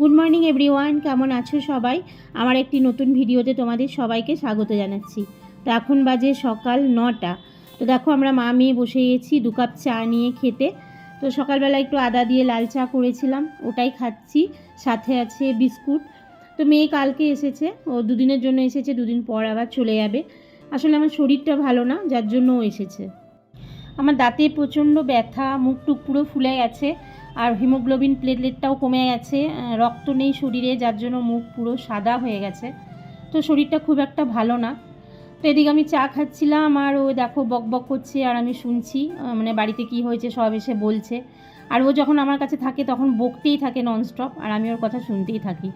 Good morning everyone কেমন আছো সবাই? আমার একটি নতুন ভিডিওতে তোমাদের সবাইকে স্বাগত জানাচ্ছি। তো এখন বাজে সকাল নটা। তো দেখো, আমরা মা মেয়ে বসে গেছি, দু কাপ চা নিয়ে খেতে। তো সকালবেলা একটু আদা দিয়ে লাল চা করেছিলাম, ওটাই খাচ্ছি। সাথে আছে বিস্কুট। তো মেয়ে কালকে এসেছে, ও দুদিনের জন্য এসেছে, দুদিন পর আবার চলে যাবে। আসলে আমার শরীরটা ভালো না, যার জন্য ও এসেছে। আমার দাঁতে প্রচণ্ড ব্যথা, মুখ টুক পুরো ফুলে গেছে আর হিমোগ্লোবিন প্লেটলেটটাও কমে গেছে। রক্ত নেই শরীরে, যার জন্য মুখ পুরো সাদা হয়ে গেছে। তো শরীরটা খুব একটা ভালো না। তো এদিকে আমি চা খাচ্ছিলাম আর ও দেখো বক বক করছে আর আমি শুনছি মানে বাড়িতে কি হয়েছে সব এসে বলছে। আর ও যখন আমার কাছে থাকে তখন বকতেই থাকে ননস্টপ আর আমি ওর কথা শুনতেই থাকি।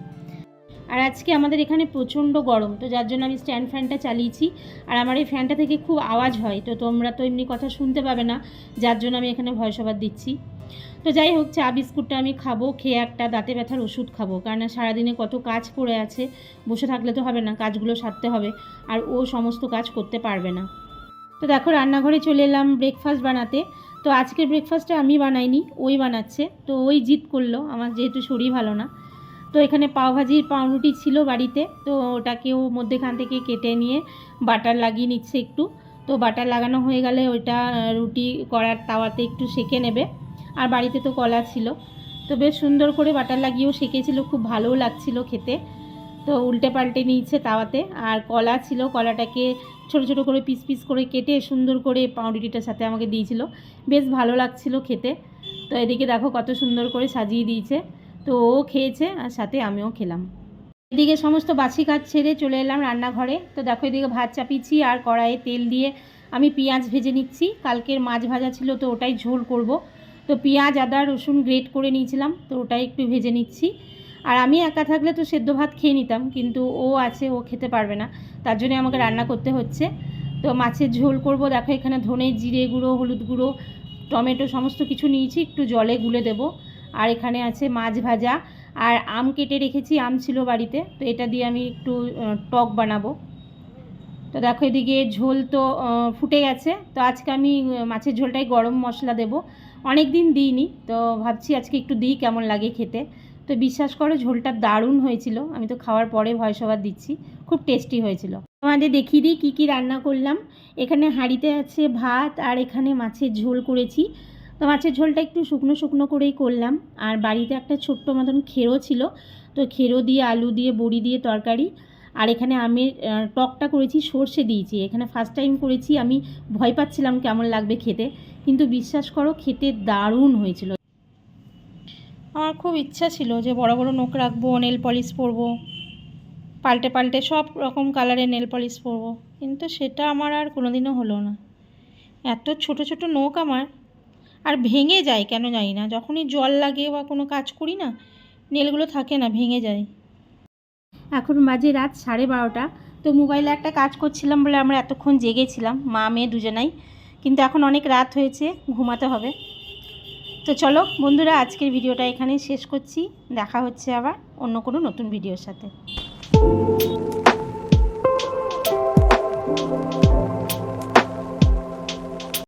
আর আজকে আমাদের এখানে প্রচণ্ড গরম, তো যার জন্য আমি স্ট্যান্ড ফ্যানটা চালিয়েছি। আর আমার এই ফ্যানটা থেকে খুব আওয়াজ হয়, তো তোমরা তো এমনি কথা শুনতে পাবে না, যার জন্য আমি এখানে ভয় সবার দিচ্ছি। তো যাই হোক, চা, বিস্কুটটা আমি খাব, খেয়ে একটা দাঁতে ব্যথার ওষুধ খাব, কারণ সারাদিনে কত কাজ পড়ে আছে, বসে থাকলে তো হবে না, কাজগুলো সারতে হবে, আর ও সমস্ত কাজ করতে পারবে না। তো দেখো, রান্নাঘরে চলে এলাম ব্রেকফাস্ট বানাতে, তো আজকের ব্রেকফাস্টটা আমি বানাইনি, ওই বানাচ্ছে, তো ওই জিদ করল, আমার যেহেতু শরীর ভালো না তো এখানে পাওভাজির পাউরুটি ছিল বাড়িতে, তো ওটাকেও মধ্যেখান থেকে কেটে নিয়ে বাটার লাগিয়ে নিচ্ছে একটু। তো বাটার লাগানো হয়ে গেলে ওইটা রুটি করার তাওয়াতে একটু সেকে নেবে। আর বাড়িতে তো কলা ছিল। তো বেশ সুন্দর করে বাটার লাগিয়েও সেকেছিল, খুব ভালোও লাগছিল খেতে। তো উল্টে পাল্টে নিয়েছে তাওয়াতে। আর কলা ছিল, কলাটাকে ছোট ছোট করে পিস পিস করে কেটে সুন্দর করে পাউরুটিটার সাথে আমাকে দিয়েছিল। বেশ ভালো লাগছিল খেতে। তো এদিকে দেখো কত সুন্দর করে সাজিয়ে দিয়েছে। তো ও খেয়েছে আর সাথে আমিও খেলাম। এদিকে সমস্ত বাসি কাজ ছেড়ে চলে এলাম রান্নাঘরে। তো দেখো এদিকে ভাত চাপিয়েছি আর কড়াইয়ে তেল দিয়ে আমি পেঁয়াজ ভেজে নিচ্ছি। কালকের মাছ ভাজা ছিল তো ওটাই ঝোল করব। তো পেঁয়াজ, আদা, রসুন গ্রেট করে নিয়েছিলাম তো ওটাই একটু ভেজে নিচ্ছি। আর আমি একা থাকলে তো সেদ্ধ ভাত খেয়ে নিতাম কিন্তু ও আছে, ও খেতে পারবে না। তার জন্য আমাকে রান্না করতে হচ্ছে। তো মাছের ঝোল করব। দেখো এখানে ধনে, জিরে গুঁড়ো, হলুদ গুঁড়ো, টমেটো সমস্ত কিছু নিয়েছি। একটু জলে গুলে দেব। আর এখানে আছে মাছ ভাজা। আর আম কেটে রেখেছি, আম ছিল বাড়িতে, তো এটা দিয়ে আমি একটু টক বানাবো। তো দেখো এদিকে ঝোল তো ফুটে গেছে। তো আজকে আমি মাছের ঝোলটাই গরম মশলা দেবো। অনেক দিন দিইনি, তো ভাবছি আজকে একটু দিই, কেমন লাগে খেতে। তো বিশ্বাস করো, ঝোলটা দারুণ হয়েছিল। আমি তো খাওয়ার পরে ভয় সবার দিচ্ছি, খুব টেস্টি হয়েছিল। তোমাদের দেখিয়ে দিই, কী কী রান্না করলাম। এখানে হাঁড়িতে আছে ভাত, আর এখানে মাছের ঝোল করেছি। তো মাছের ঝোলটা একটু শুকনো শুকনো করেই করলাম। আর বাড়িতে একটা ছোট্ট মতন খেরো ছিল তো খেরো দিয়ে আলু দিয়ে বড়ি দিয়ে তরকারি। আর এখানে আহ, টকটা করেছি সর্ষে দিয়েছি। এখানে ফার্স্ট টাইম করেছি আমি ভয় পাচ্ছিলাম কেমন লাগবে খেতে। কিন্তু বিশ্বাস করো খেতে দারুণ হয়েছিল। আমার খুব ইচ্ছা ছিল যে বড় বড় নোখ রাখব নেল পলিশ পরবো পাল্টে পাল্টে সব রকম কালারের নেল পলিশ পরবো। কিন্তু সেটা আমার আর কোনোদিনও হলো না। এত ছোট ছোট নোখ আমার আর ভেঙে যায়, কেন জানি না। যখনই জল লাগে বা কোনো কাজ করি না, নেলগুলো থাকে না, ভেঙে যায়। এখন মাঝে রাত সাড়ে বারোটা। তো মোবাইলে একটা কাজ করছিলাম বলে আমরা এতক্ষণ জেগেছিলাম, মা, মেয়ে দুজনাই। কিন্তু এখন অনেক রাত হয়েছে, ঘুমাতে হবে। তো চলো বন্ধুরা, আজকের ভিডিওটা এখানে শেষ করছি। দেখা হচ্ছে আবার অন্য কোনো নতুন ভিডিওর সাথে।